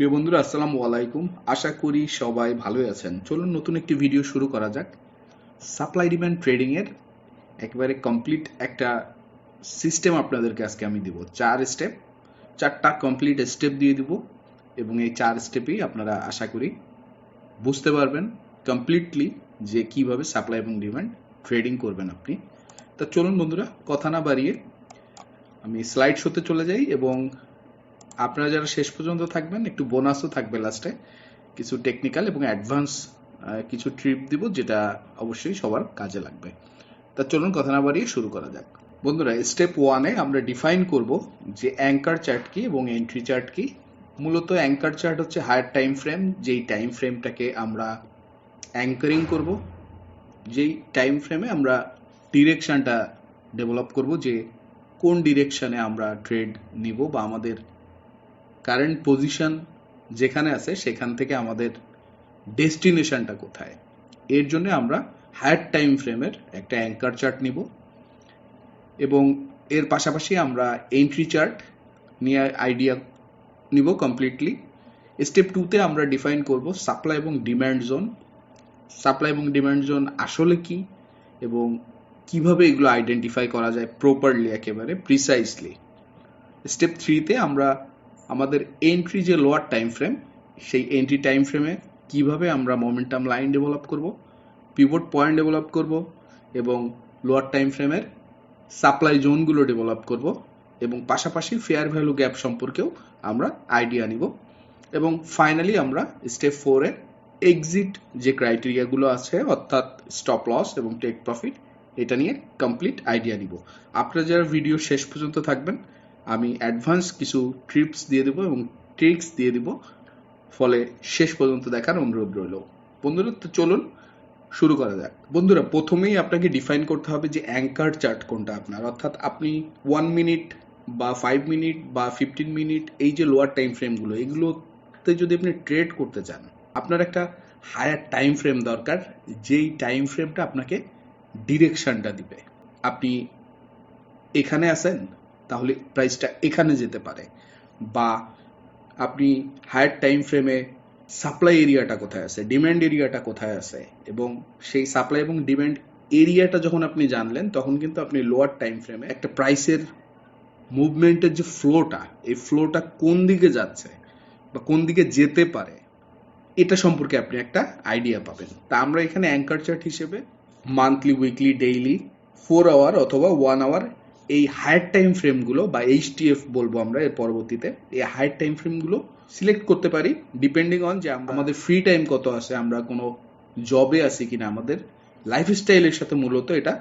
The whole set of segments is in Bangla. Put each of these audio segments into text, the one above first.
প্রিয় বন্ধুরা, আসসালামু আলাইকুম। আশা করি সবাই ভালোই আছেন। চলুন নতুন একটি ভিডিও শুরু করা যাক। সাপ্লাই ডিমান্ড ট্রেডিং এর একেবারে কমপ্লিট একটা সিস্টেম আপনাদেরকে আজকে আমি দিব। চার স্টেপ চারটা কমপ্লিট স্টেপ দিয়ে দিব এবং এই চার স্টেপেই আপনারা আশা করি বুঝতে পারবেন কমপ্লিটলি যে কীভাবে সাপ্লাই এবং ডিমান্ড ট্রেডিং করবেন আপনি। তা চলুন বন্ধুরা, কথা না বাড়িয়ে আমি স্লাইড শোতে চলে যাই এবং আপনারা যারা শেষ পর্যন্ত থাকবেন, একটু বোনাসও থাকবে লাস্টে কিছু টেকনিক্যাল এবং অ্যাডভান্স কিছু ট্রিপ দিব যেটা অবশ্যই সবার কাজে লাগবে। তা চলুন কথা না বাড়িয়ে শুরু করা যাক। বন্ধুরা স্টেপ ওয়ানে আমরা ডিফাইন করব যে অ্যাঙ্কার চার্ট কি এবং এন্ট্রি চার্ট কি। মূলত অ্যাঙ্কার চার্ট হচ্ছে হায়ার টাইম ফ্রেম যেই টাইম ফ্রেমটাকে আমরা অ্যাঙ্কারিং করব, যেই টাইম ফ্রেমে আমরা ডিরেকশনটা ডেভেলপ করব, যে কোন ডিরেকশনে আমরা ট্রেড নিব বা আমাদের কারেন্ট পজিশন যেখানে আছে, সেখান থেকে আমাদের ডেস্টিনেশনটা কোথায়? এর জন্য আমরা হায়ার টাইম ফ্রেমের একটা অ্যাঙ্কার চার্ট নিব এবং এর পাশাপাশি আমরা এন্ট্রি চার্ট নিয়ে আইডিয়া নিব কমপ্লিটলি স্টেপ টুতে আমরা ডিফাইন করব সাপ্লাই এবং ডিম্যান্ড জোন সাপ্লাই এবং ডিম্যান্ড জোন আসলে কি এবং কীভাবে এগুলো আইডেন্টিফাই করা যায় প্রপারলি একেবারে প্রিসাইসলি স্টেপ থ্রিতে আমরা আমাদের এন্ট্রি যে লোয়ার টাইম ফ্রেম সেই এন্ট্রি টাইম ফ্রেমে কীভাবে আমরা মোমেন্টাম লাইন ডেভেলপ করব পিভট পয়েন্ট ডেভেলপ করব এবং লোয়ার টাইম ফ্রেমের সাপ্লাই জোনগুলো ডেভেলপ করব এবং পাশাপাশি ফেয়ার ভ্যালু গ্যাপ সম্পর্কেও আমরা আইডিয়া নিব। এবং ফাইনালি আমরা স্টেপ ফোরে এক্সিট যে ক্রাইটেরিয়াগুলো আছে, অর্থাৎ স্টপ লস এবং টেক প্রফিট এটা নিয়ে কমপ্লিট আইডিয়া নিব। আপনারা যারা ভিডিও শেষ পর্যন্ত থাকবেন আমি অ্যাডভান্স কিছু ট্রিপস দিয়ে দেবো এবং ট্রিক্স দিয়ে দিব। ফলে শেষ পর্যন্ত দেখার অনুরোধ রইল। বন্ধুরা, তো চলুন শুরু করা যাক। বন্ধুরা, প্রথমেই আপনাকে ডিফাইন করতে হবে যে অ্যাঙ্কার চার্ট কোনটা আপনার। অর্থাৎ আপনি ওয়ান মিনিট বা ফাইভ মিনিট বা ফিফটিন মিনিট এই যে লোয়ার টাইম ফ্রেমগুলো এগুলোতে যদি আপনি ট্রেড করতে চান, আপনার একটা হায়ার টাইম ফ্রেম দরকার, যেই টাইম ফ্রেমটা আপনাকে ডিরেকশনটা দিবে। আপনি এখানে আছেন তাহলে প্রাইসটা এখানে যেতে পারে। বা আপনি হায়ার টাইম ফ্রেমে সাপ্লাই এরিয়াটা কোথায় আছে ডিম্যান্ড এরিয়াটা কোথায় আছে, এবং সেই সাপ্লাই এবং ডিমান্ড এরিয়াটা যখন আপনি জানলেন, তখন কিন্তু আপনি লোয়ার টাইম ফ্রেমে একটা প্রাইসের মুভমেন্টের যে ফ্লোটা এই ফ্লোটা কোন দিকে যাচ্ছে বা কোন দিকে যেতে পারে, এটা সম্পর্কে আপনি একটা আইডিয়া পাবেন। তা আমরা এখানে অ্যাঙ্কার চার্ট হিসেবে monthly weekly daily four hour অথবা ওয়ান আওয়ার এই হায়ার টাইম ফ্রেমগুলো বা এইচটিএফ বলব আমরা এর পরবর্তীতে এই হায়ার টাইম ফ্রেমগুলো সিলেক্ট করতে পারি ডিপেন্ডিং অন যে আমাদের ফ্রি টাইম কত আছে আমরা কোনো জবে আছি কিনা আমাদের লাইফস্টাইলের সাথে মূলত এটা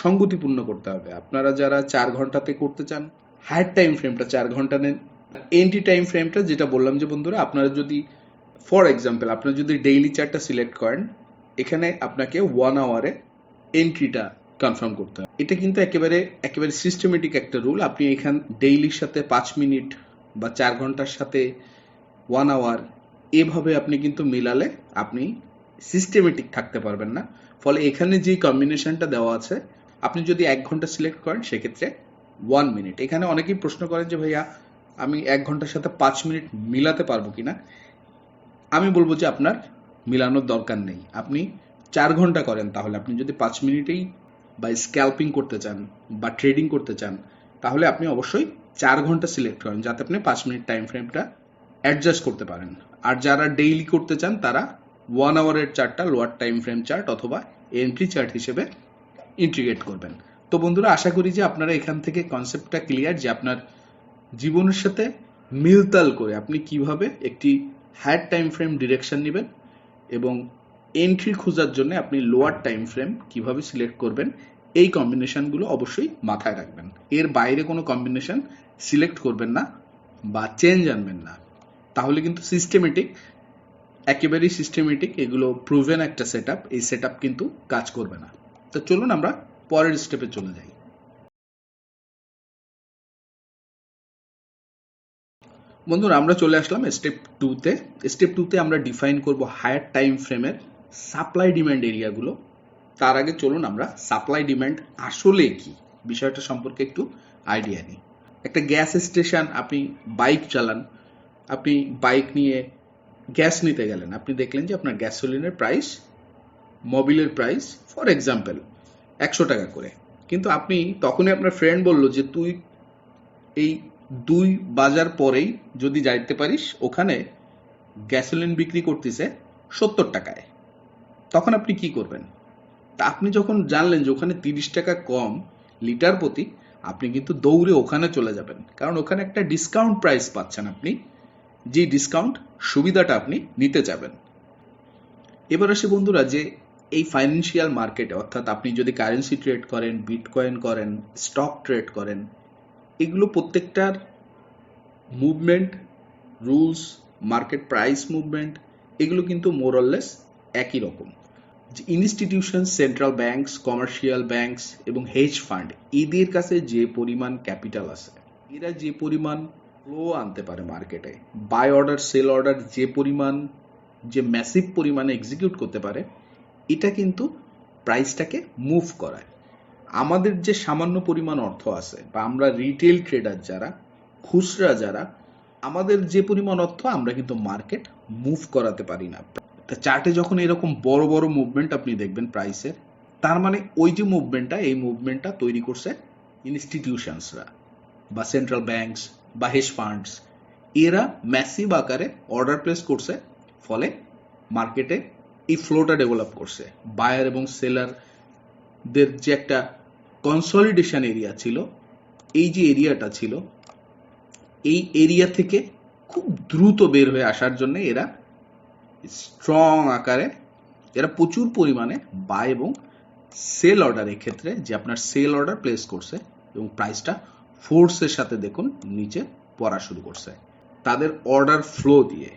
সঙ্গতিপূর্ণ করতে হবে। আপনারা যারা চার ঘন্টাতে করতে চান হায়ার টাইম ফ্রেমটা চার ঘণ্টা নেন। এন্টি টাইম ফ্রেমটা যেটা বললাম যে বন্ধুরা আপনারা যদি ফর এক্সাম্পল আপনারা যদি ডেইলি চারটা সিলেক্ট করেন এখানে আপনাকে ওয়ান আওয়ারে এন্ট্রিটা কনফার্ম করতে হবে। এটা কিন্তু একেবারে একেবারে সিস্টেমেটিক একটা রুল আপনি এখান ডেইলির সাথে পাঁচ মিনিট বা চার ঘণ্টার সাথে ওয়ান আওয়ার এভাবে আপনি কিন্তু মিলালে আপনি সিস্টেমেটিক থাকতে পারবেন না। ফলে এখানে যে কম্বিনেশনটা দেওয়া আছে, আপনি যদি এক ঘণ্টা সিলেক্ট করেন, সেক্ষেত্রে ওয়ান মিনিট এখানে অনেকেই প্রশ্ন করেন যে, ভাইয়া, আমি এক ঘণ্টার সাথে পাঁচ মিনিট মিলাতে পারব কিনা? আমি বলব যে, আপনার মিলানোর দরকার নেই। আপনি চার ঘণ্টা করেন তাহলে। আপনি যদি পাঁচ মিনিটেই বা স্ক্যাল্পিং করতে চান বা ট্রেডিং করতে চান, তাহলে আপনি অবশ্যই চার ঘণ্টা সিলেক্ট করেন যাতে আপনি পাঁচ মিনিট টাইম ফ্রেমটা অ্যাডজাস্ট করতে পারেন। আর যারা ডেইলি করতে চান, তারা ওয়ান আওয়ারের চার্টটা লোয়ার টাইম ফ্রেম চার্ট অথবা এন্ট্রি চার্ট হিসেবে ইন্টিগ্রেট করবেন। তো বন্ধুরা, আশা করি যে আপনারা এখান থেকে কনসেপ্টটা ক্লিয়ার যে আপনার জীবনের সাথে মিলতাল করে আপনি কীভাবে একটি হায়ার টাইম ফ্রেম ডিরেকশন নেবেন এবং এন্ট্রি খোঁজার জন্য আপনি লোয়ার টাইম ফ্রেম কীভাবে সিলেক্ট করবেন, এই কম্বিনেশনগুলো অবশ্যই মাথায় রাখবেন। এর বাইরে কোনো কম্বিনেশন সিলেক্ট করবেন না বা চেঞ্জ আনবেন না। তাহলে কিন্তু সিস্টেমেটিক একেবারেই সিস্টেমেটিক এগুলো প্রুভেন একটা সেট এই সেট কিন্তু কাজ করবে না। তো চলুন আমরা পরের স্টেপে চলে যাই। বন্ধুরা, আমরা চলে আসলাম স্টেপ টুতে স্টেপ টুতে আমরা ডিফাইন করব হায়ার টাইম ফ্রেমের সাপ্লাই ডিম্যান্ড এরিয়াগুলো তার আগে চলুন আমরা সাপ্লাই ডিম্যান্ড আসলে কি, বিষয়টা সম্পর্কে একটু আইডিয়া নিই। একটা গ্যাস স্টেশন আপনি বাইক চালান, আপনি বাইক নিয়ে গ্যাস নিতে গেলেন, আপনি দেখলেন যে আপনার গ্যাসোলিনের প্রাইস মোবিলের প্রাইস ফর এক্সাম্পল একশো টাকা করে। কিন্তু আপনি তখনই আপনার ফ্রেন্ড বলল যে, তুই এই দুই বাজার পরেই যদি যাইতে পারিস, ওখানে গ্যাসোলিন বিক্রি করতেছে সত্তর টাকায়। তখন আপনি কি করবেন? তা আপনি যখন জানলেন যে ওখানে তিরিশ টাকা কম লিটার প্রতি, আপনি কিন্তু দৌড়ে ওখানে চলে যাবেন। কারণ ওখানে একটা ডিসকাউন্ট প্রাইস পাচ্ছেন আপনি। যে ডিসকাউন্ট সুবিধাটা আপনি নিতে যাবেন। এবার আসি বন্ধুরা যে এই ফাইন্যান্সিয়াল মার্কেটে অর্থাৎ আপনি যদি কারেন্সি ট্রেড করেন বিটকয়েন করেন স্টক ট্রেড করেন, এগুলো প্রত্যেকটার movement rules market price movement এগুলো কিন্তু মোরললেস একই রকম। Institution central banks commercial banks এবং হেজ ফান্ড এদের কাছে যে পরিমাণ ক্যাপিটাল আছে, এরা যে পরিমাণ ফ্লো আনতে পারে মার্কেটে বাই অর্ডার সেল অর্ডার যে পরিমাণ, যে ম্যাসিভ পরিমাণে এক্সিকিউট করতে পারে, এটা কিন্তু প্রাইসটাকে মুভ করায়। আমাদের যে সামান্য পরিমাণ অর্থ আছে, বা আমরা রিটেল ট্রেডার যারা, খুচরা যারা, আমাদের যে পরিমাণ অর্থ আমরা কিন্তু মার্কেট মুভ করাতে পারি না। তা চার্টে যখন এরকম বড় বড় মুভমেন্ট আপনি দেখবেন প্রাইসের তার মানে ওই যে মুভমেন্টটা এই মুভমেন্টটা তৈরি করছে ইনস্টিটিউশনসরা বা সেন্ট্রাল ব্যাংকস বা হেজ ফান্ডস এরা ম্যাসিভ আকারে অর্ডার প্লেস করছে, ফলে মার্কেটে এই ফ্লোটা ডেভেলপ করছে। বায়ার এবং সেলারদের যে একটা কনসলিডেশন এরিয়া ছিল, এই যে এরিয়াটা ছিল, এই এরিয়া থেকে খুব দ্রুত বের হয়ে আসার জন্য এরা স্ট্রং আকারে এরা প্রচুর পরিমাণে বাই এবং সেল অর্ডারের ক্ষেত্রে যে আপনার সেল অর্ডার প্লেস করছে এবং প্রাইসটা ফোর্সের সাথে দেখুন নিচে পড়া শুরু করছে। তাদের অর্ডার ফ্লো দিয়ে।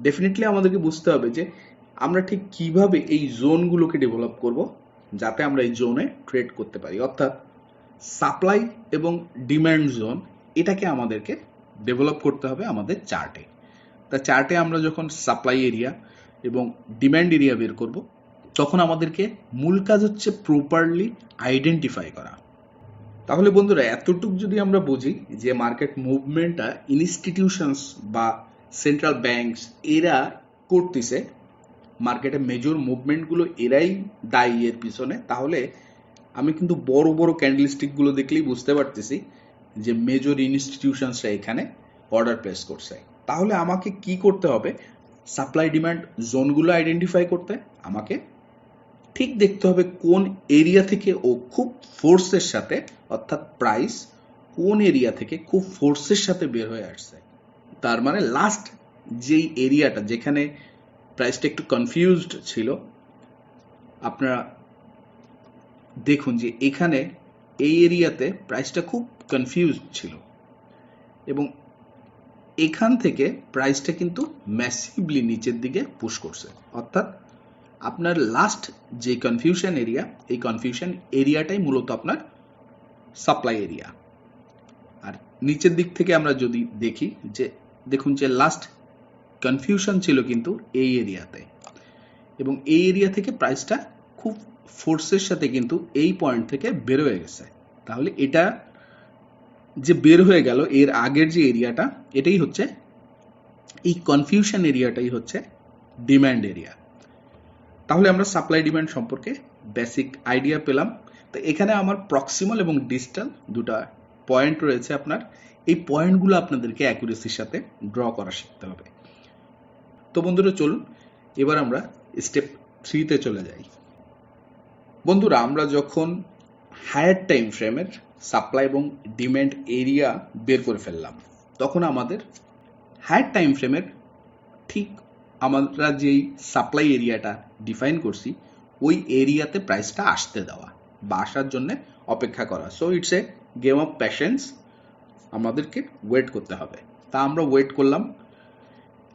ডেফিনেটলি আমাদেরকে বুঝতে হবে যে আমরা ঠিক কীভাবে এই জোনগুলোকে ডেভেলপ করব যাতে আমরা এই জোনে ট্রেড করতে পারি। অর্থাৎ সাপ্লাই এবং ডিম্যান্ড জোন এটাকে আমাদেরকে ডেভেলপ করতে হবে আমাদের চার্টে তা চার্টে আমরা যখন সাপ্লাই এরিয়া এবং ডিম্যান্ড এরিয়া বের করব, তখন আমাদেরকে মূল কাজ হচ্ছে প্রপারলি আইডেন্টিফাই করা। তাহলে বন্ধুরা, এতটুকু যদি আমরা বুঝি যে মার্কেট মুভমেন্টটা ইনস্টিটিউশনস বা সেন্ট্রাল ব্যাংকস এরা করতেছে মার্কেটে মেজর মুভমেন্টগুলো এরাই দায়ী এর পিছনে, তাহলে আমি কিন্তু বড় বড় ক্যান্ডেলস্টিকগুলো দেখলেই বুঝতে পারতেছি যে মেজর ইনস্টিটিউশনসরা এখানে অর্ডার প্লেস করছে। তাহলে আমাকে কি করতে হবে? সাপ্লাই ডিমান্ড জোনগুলো আইডেন্টিফাই করতে আমাকে ঠিক দেখতে হবে কোন এরিয়া থেকে ও খুব ফোর্সের সাথে, অর্থাৎ প্রাইস কোন এরিয়া থেকে খুব ফোর্সের সাথে বের হয়ে আসছে। তার মানে লাস্ট যেই এরিয়াটা যেখানে প্রাইসটা একটু কনফিউজড ছিল, আপনারা দেখুন যে এখানে এই এরিয়াতে প্রাইসটা খুব কনফিউজড ছিল। এবং এখান থেকে প্রাইসটা কিন্তু ম্যাসিভলি নিচের দিকে পুশ করছে। অর্থাৎ আপনার লাস্ট যে কনফিউশন এরিয়া এই কনফিউশন এরিয়াটাই মূলত আপনার সাপ্লাই এরিয়া আর নিচের দিক থেকে আমরা যদি দেখি যে, দেখুন যে লাস্ট কনফিউশন ছিল কিন্তু এই এরিয়াতে এবং এই এরিয়া থেকে প্রাইসটা খুব ফোর্সের সাথে কিন্তু এই পয়েন্ট থেকে বের হয়ে গেছে। তাহলে এটা যে বের হয়ে গেল, এর আগের যে এরিয়াটা, এটাই হচ্ছে, এই কনফিউশন এরিয়াটাই হচ্ছে ডিম্যান্ড এরিয়া তাহলে আমরা সাপ্লাই ডিম্যান্ড সম্পর্কে বেসিক আইডিয়া পেলাম। তো এখানে আমার প্রক্সিমাল এবং ডিস্টাল দুটা পয়েন্ট রয়েছে আপনার। এই পয়েন্টগুলো আপনাদেরকে অ্যাকুরেসির সাথে ড্র করা শিখতে হবে। তো বন্ধুরা, চলুন, এবার আমরা স্টেপ থ্রিতে চলে যাই। বন্ধুরা, আমরা যখন হায়ার টাইম ফ্রেমের সাপ্লাই এবং ডিম্যান্ড এরিয়া বের করে ফেললাম। তখন আমাদের হায়ার টাইম ফ্রেমের ঠিক আমরা যেই সাপ্লাই এরিয়াটা ডিফাইন করছি, ওই এরিয়াতে প্রাইসটা আসতে দেওয়া বা আসার জন্য অপেক্ষা করা। So it's a game of patience আমাদেরকে ওয়েট করতে হবে। তা আমরা ওয়েট করলাম।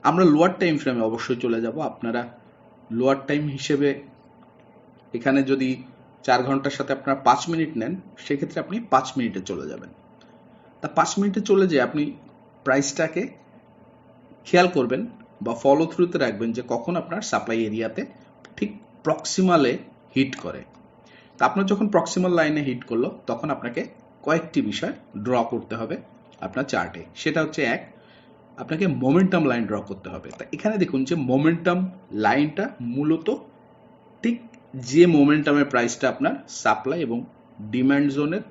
আমরা লোয়ার টাইম ফ্রেমে অবশ্যই চলে যাব। আপনারা লোয়ার টাইম হিসেবে এখানে যদি চার ঘণ্টার সাথে আপনারা পাঁচ মিনিট নেন, সেক্ষেত্রে আপনি পাঁচ মিনিটে চলে যাবেন। তা পাঁচ মিনিটে চলে যেয়ে আপনি প্রাইসটাকে খেয়াল করবেন বা ফলো থ্রুতে রাখবেন যে কখন আপনার সাপ্লাই এরিয়াতে ঠিক প্রক্সিমালে হিট করে। তা আপনার যখন প্রক্সিমাল লাইনে হিট করল, তখন আপনাকে কয়েকটি বিষয় ড্র করতে হবে আপনার চার্টে সেটা হচ্ছে এক, আপনাকে মোমেন্টাম লাইন ড্র করতে হবে। তা এখানে দেখুন যে মোমেন্টাম লাইনটা মূলত ঠিক যে মোমেন্টামের প্রাইসটা আপনার সাপ্লাই এবং ডিম্যান্ড জোনের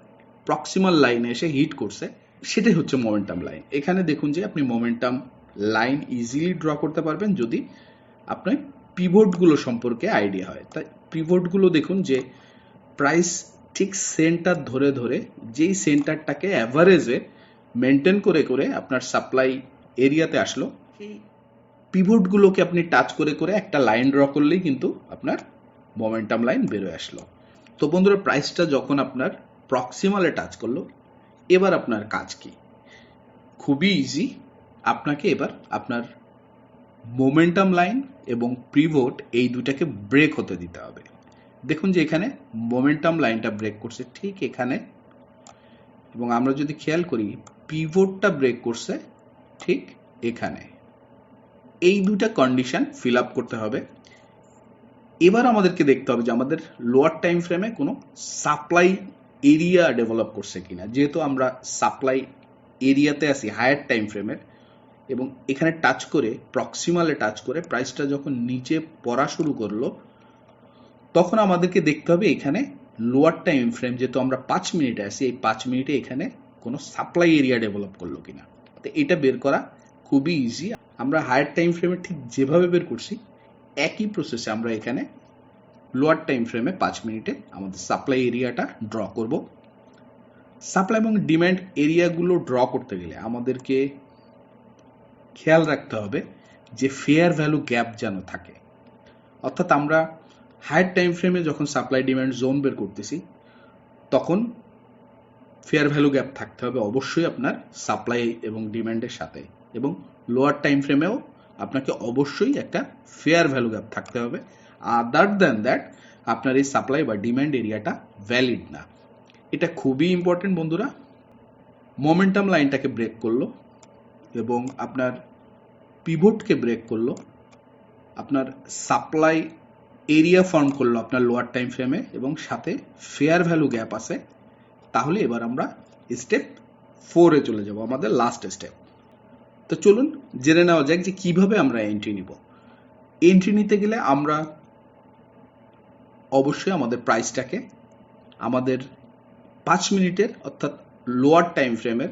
প্রক্সিমাল লাইনে এসে হিট করছে, সেটাই হচ্ছে মোমেন্টাম লাইন এখানে দেখুন যে আপনি মোমেন্টাম লাইন ইজিলি ড্র করতে পারবেন যদি আপনার পিভটগুলো সম্পর্কে আইডিয়া হয়। তাই পিভটগুলো দেখুন যে প্রাইস ঠিক সেন্টার ধরে ধরে যেই সেন্টারটাকে অ্যাভারেজে মেনটেন করে করে আপনার সাপ্লাই এরিয়াতে আসলো, সেই পিভটগুলোকে আপনি টাচ করে করে একটা লাইন ড্র করলেই কিন্তু আপনার মোমেন্টাম লাইন বেরোয় আসলো। তো বন্ধুরা প্রাইসটা যখন আপনার প্রক্সিমালে টাচ করল, এবার আপনার কাজ কি? খুবই ইজি আপনাকে এবার আপনার মোমেন্টাম লাইন এবং প্রিভোট এই দুটাকে ব্রেক হতে দিতে হবে। দেখুন যে এখানে মোমেন্টাম লাইনটা ব্রেক করছে, ঠিক এখানে। এবং আমরা যদি খেয়াল করি পিভোটটা ব্রেক করছে ঠিক এখানে। এই দুটা কন্ডিশন ফিল আপ করতে হবে। এবার আমাদেরকে দেখতে হবে যে আমাদের লোয়ার টাইম ফ্রেমে কোনো সাপ্লাই এরিয়া ডেভেলপ করছে কিনা। যেহেতু আমরা সাপ্লাই এরিয়াতে আসি হায়ার টাইম ফ্রেমের এবং এখানে টাচ করে প্রক্সিমালে টাচ করে প্রাইসটা যখন নিচে পড়া শুরু করল, তখন আমাদেরকে দেখতে হবে এখানে লোয়ার টাইম ফ্রেম যেহেতু আমরা পাঁচ মিনিটে আসি এই পাঁচ মিনিটে এখানে কোনো সাপ্লাই এরিয়া ডেভেলপ করল কিনা। তো এটা বের করা খুবই ইজি আমরা হায়ার টাইম ফ্রেমে ঠিক যেভাবে বের করছি একই প্রসেসে আমরা এখানে লোয়ার টাইম ফ্রেমে পাঁচ মিনিটে আমাদের সাপ্লাই এরিয়াটা ড্র করব। সাপ্লাই এবং ডিম্যান্ড এরিয়াগুলো ড্র করতে গেলে আমাদেরকে খেয়াল রাখতে হবে যে ফেয়ার ভ্যালু গ্যাপ যেন থাকে। অর্থাৎ আমরা হায়ার টাইম ফ্রেমে যখন সাপ্লাই ডিম্যান্ড জোন বের করতেছি, তখন ফেয়ার ভ্যালু গ্যাপ থাকতে হবে অবশ্যই আপনার সাপ্লাই এবং ডিম্যান্ডের সাথে এবং লোয়ার টাইম ফ্রেমেও আপনাকে অবশ্যই একটা ফেয়ার ভ্যালু গ্যাপ থাকতে হবে। আদার দ্যান দ্যাট আপনার এই সাপ্লাই বা ডিম্যান্ড এরিয়াটা ভ্যালিড না। এটা খুবই ইম্পর্টেন্ট বন্ধুরা। মোমেন্টাম লাইনটাকে ব্রেক করল এবং আপনার পিভটকে ব্রেক করল। আপনার সাপ্লাই এরিয়া ফর্ম করল আপনার লোয়ার টাইম ফ্রেমে এবং সাথে ফেয়ার ভ্যালু গ্যাপ আছে। তাহলে এবার আমরা স্টেপ ফোরে চলে যাব, আমাদের লাস্ট স্টেপ তো চলুন জেনে নেওয়া যাক যে কীভাবে আমরা এন্ট্রি নিব। এন্ট্রি নিতে গেলে আমরা অবশ্যই আমাদের প্রাইসটাকে আমাদের পাঁচ মিনিটের অর্থাৎ লোয়ার টাইম ফ্রেমের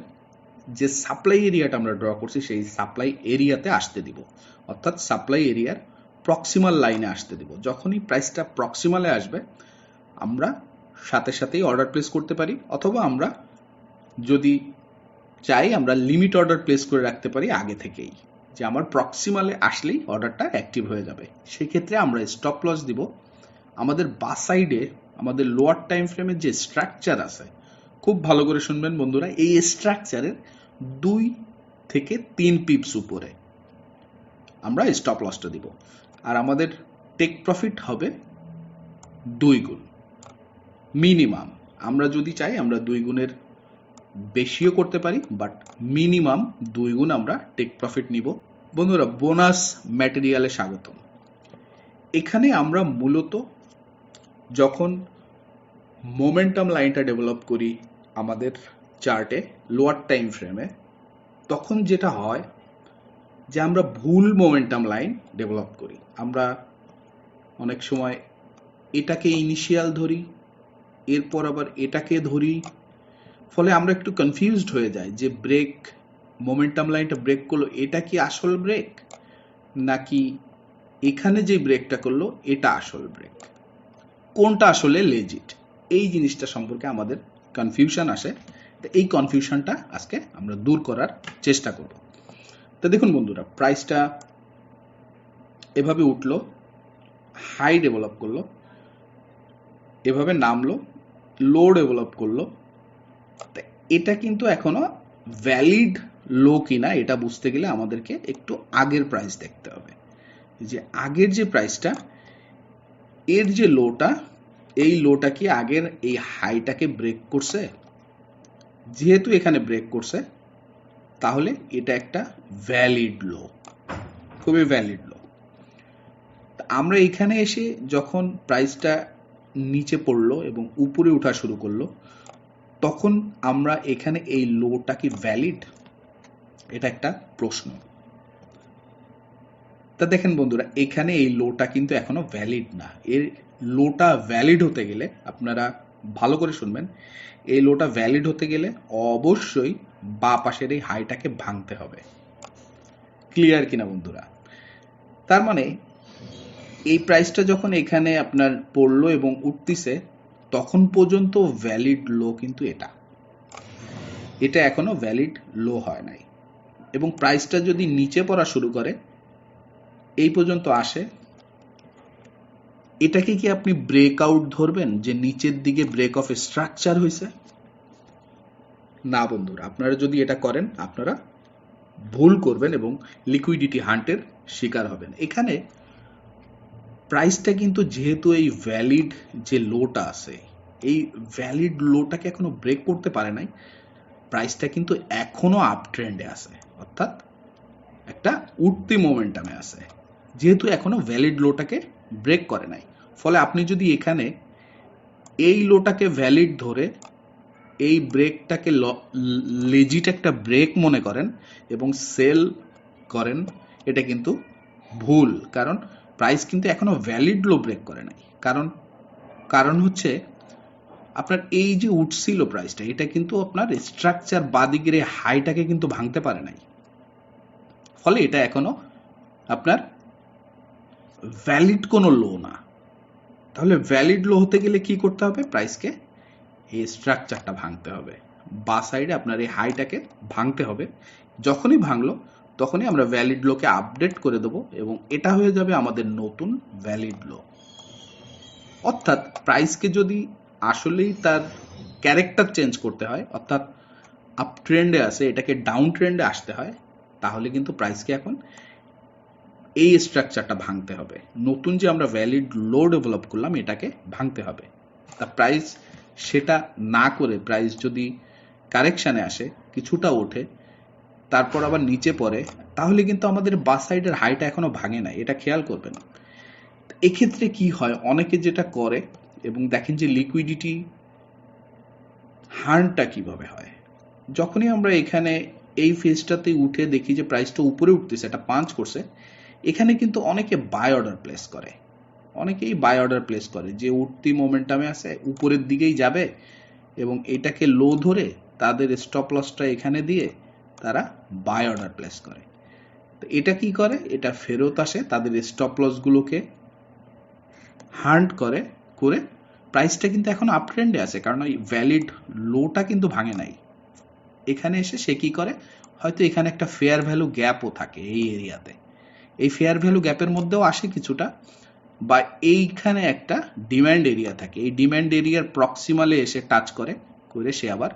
যে সাপ্লাই এরিয়াটা আমরা ড্র করছি, সেই সাপ্লাই এরিয়াতে আসতে দিব। অর্থাৎ সাপ্লাই এরিয়ার প্রক্সিমাল লাইনে আসতে দিব। যখনই প্রাইসটা প্রক্সিমালে আসবে, আমরা সাথে সাথেই অর্ডার প্লেস করতে পারি। অথবা আমরা যদি চাই আমরা লিমিট অর্ডার প্লেস করে রাখতে পারি আগে থেকেই, যে আমার প্রক্সিমালে আসলেই অর্ডারটা অ্যাক্টিভ হয়ে যাবে। সেক্ষেত্রে আমরা স্টপ লস দিব। আমাদের বা সাইডে আমাদের লোয়ার টাইম ফ্রেমের যে স্ট্রাকচার আছে, খুব ভালো করে শুনবেন বন্ধুরা, এই স্ট্রাকচারের দুই থেকে তিন পিপস উপরে আমরা স্টপ লসটা দিব। আর আমাদের টেক প্রফিট হবে দুই গুণ মিনিমাম আমরা যদি চাই আমরা দুই গুণের বেশিও করতে পারি বাট মিনিমাম দুই গুণ আমরা টেক প্রফিট নিব। বন্ধুরা বোনাস ম্যাটেরিয়ালে স্বাগতম। এখানে আমরা মূলত যখন মোমেন্টাম লাইনটা ডেভেলপ করি আমাদের চার্টে লোয়ার টাইম ফ্রেমে তখন যেটা হয় যে আমরা ভুল মোমেন্টাম লাইন ডেভেলপ করি। আমরা অনেক সময় এটাকে ইনিশিয়াল ধরি, এরপর আবার এটাকে ধরি ফলে আমরা একটু কনফিউজড হয়ে যাই যে ব্রেক মোমেন্টাম লাইনটা ব্রেক করল, এটা কি আসল ব্রেক নাকি এখানে যে ব্রেকটা করল, এটা আসল ব্রেক কোনটা আসলে লেজিট এই জিনিসটা সম্পর্কে আমাদের কনফিউশন আসে। তো এই কনফিউশনটা আজকে আমরা দূর করার চেষ্টা করব। তো দেখুন বন্ধুরা প্রাইসটা এভাবে উঠল হাই ডেভেলপ করল, এভাবে নামলো লো ডেভেলপ করল এটা কিন্তু এখনও ভ্যালিড লো কিনা এটা বুঝতে গেলে আমাদেরকে একটু আগের প্রাইস দেখতে হবে। যে আগের যে প্রাইসটা এর যে লোটা এই লোটা কি আগের এই হাইটাকে ব্রেক করছে? যেহেতু এখানে ব্রেক করছে, তাহলে এটা একটা ভ্যালিড লো খুবই ভ্যালিড লো আমরা এখানে এসে যখন প্রাইসটা নিচে পড়ল এবং উপরে ওঠা শুরু করল তখন আমরা এখানে এই লোটা কি ভ্যালিড এটা একটা প্রশ্ন। তা দেখেন বন্ধুরা, এখানে এই লোটা কিন্তু এখনও ভ্যালিড না। এর লোটা ভ্যালিড হতে গেলে আপনারা ভালো করে শুনবেন, এই লোটা ভ্যালিড হতে গেলে অবশ্যই বা পাশের এই হাইটাকে ভাঙতে হবে। ক্লিয়ার কিনা বন্ধুরা? তার মানে এই প্রাইসটা যখন এখানে আপনার পড়ল এবং উঠতিছে তখন পর্যন্ত ভ্যালিড লো কিন্তু এটা। এটা এখনও ভ্যালিড লো হয় নাই। এবং প্রাইসটা যদি নিচে পড়া শুরু করে, এই পর্যন্ত আসে, এটাকে কি আপনি ব্রেকআউট ধরবেন যে নিচের দিকে ব্রেক অফ স্ট্রাকচার হয়েছে না বন্ধুরা, আপনারা যদি এটা করেন, আপনারা ভুল করবেন এবং লিকুইডিটি হান্টের শিকার হবেন। এখানে প্রাইসটা কিন্তু যেহেতু এই ভ্যালিড যে লোটা আছে, এই ভ্যালিড লোটাকে এখনও ব্রেক করতে পারে নাই প্রাইসটা কিন্তু এখনও আপ ট্রেন্ডে আছে। অর্থাৎ একটা উঠতি মোমেন্টামে আছে। যেহেতু এখনও ভ্যালিড লোটাকে ব্রেক করে নাই। ফলে আপনি যদি এখানে এই লোটাকে ভ্যালিড ধরে এই ব্রেকটাকে লেজিট একটা ব্রেক মনে করেন এবং সেল করেন, এটা কিন্তু ভুল। কারণ প্রাইস কিন্তু এখনও ভ্যালিড লো ব্রেক করে নাই। কারণ কারণ হচ্ছে আপনার এই যে উঠছিল প্রাইসটা এটা কিন্তু আপনার স্ট্রাকচার বাদিকের এই হাইটাকে কিন্তু ভাঙতে পারে নাই। ফলে এটা এখনও আপনার ভ্যালিড কোনো লো না। তাহলে ভ্যালিড লো হতে গেলে কি করতে হবে? প্রাইসকে এই স্ট্রাকচারটা ভাঙতে হবে। বা সাইডে আপনার এই হাইটাকে ভাঙতে হবে। যখনই ভাঙলো তখনই আমরা ভ্যালিড লোকে আপডেট করে দেবো এবং এটা হয়ে যাবে আমাদের নতুন ভ্যালিড লো অর্থাৎ প্রাইসকে যদি আসলেই তার ক্যারেক্টার চেঞ্জ করতে হয়, অর্থাৎ আপ ট্রেন্ডে আসে, এটাকে ডাউন ট্রেন্ডে আসতে হয়, তাহলে কিন্তু প্রাইসকে এখন এই স্ট্রাকচারটা ভাঙতে হবে। নতুন যে আমরা ভ্যালিড লো ডেভেলপ করলাম, এটাকে ভাঙতে হবে। তা প্রাইস সেটা না করে প্রাইস যদি কারেকশানে আসে, কিছুটা ওঠে তারপর আবার নিচে পড়ে, তাহলে কিন্তু আমাদের বাস সাইডের হাইটা এখনও ভাঙে না এটা খেয়াল করবেন। এক্ষেত্রে কি হয়, অনেকে যেটা করে এবং দেখেন যে লিকুইডিটি হার্নটা কীভাবে হয়। যখনই আমরা এখানে এই ফেজটাতে উঠে দেখি যে প্রাইসটা উপরে উঠতেছে, এটা পাঞ্চ করছে, এখানে কিন্তু অনেকে বাই অর্ডার প্লেস করে। অনেকেই বাই অর্ডার প্লেস করে যে উঠতি মোমেন্টামে আছে, উপরের দিকেই যাবে এবং এটাকে লো ধরে তাদের স্টপ লসটা এখানে দিয়ে তারা বাই অর্ডার প্লেস করে। তো এটা কি করে? এটা ফেরত আসে, তাদের স্টপ লসগুলোকে হান্ট করে করে প্রাইসটা কিন্তু এখন আপ ট্রেন্ডে আছে, কারণ ওই ভ্যালিড লোটা কিন্তু ভাঙে নাই। এখানে এসে সে কি করে? হয়তো এখানে একটা ফেয়ার ভ্যালু গ্যাপও থাকে এই এরিয়াতে এই ফেয়ার ভ্যালু গ্যাপের মধ্যেও আসে কিছুটা, বা এইখানে একটা ডিম্যান্ড এরিয়া থাকে। এই ডিম্যান্ড এরিয়ার প্রক্সিমালে এসে টাচ করে করে সে আবার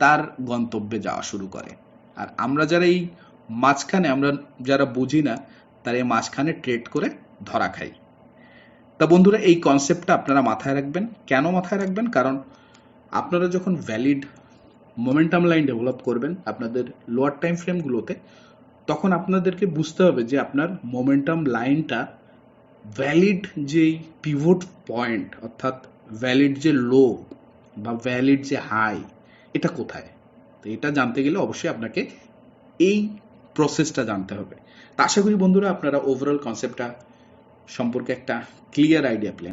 তার গন্তব্যে যাওয়া শুরু করে। আর আমরা যারা এই মাঝখানে, আমরা যারা বুঝি না, তারা এই মাঝখানে ট্রেড করে ধরা খাই। তা বন্ধুরা, এই কনসেপ্টটা আপনারা মাথায় রাখবেন। কেন মাথায় রাখবেন? কারণ আপনারা যখন ভ্যালিড মোমেন্টাম লাইন ডেভেলপ করবেন আপনাদের লোয়ার টাইম ফ্রেমগুলোতে তখন আপনাদেরকে বুঝতে হবে যে আপনার মোমেন্টাম লাইনটা ভ্যালিড যেই পিভট পয়েন্ট অর্থাৎ ভ্যালিড যে লো বা ভ্যালিড যে হাই এটা কোথায়? তো এটা জানতে গেলে অবশ্যই আপনাকে এই প্রসেসটা জানতে হবে। তা আশা করি বন্ধুরা আপনারা ওভারঅল কনসেপ্টটা সম্পর্কে একটা ক্লিয়ার আইডিয়া পেলেন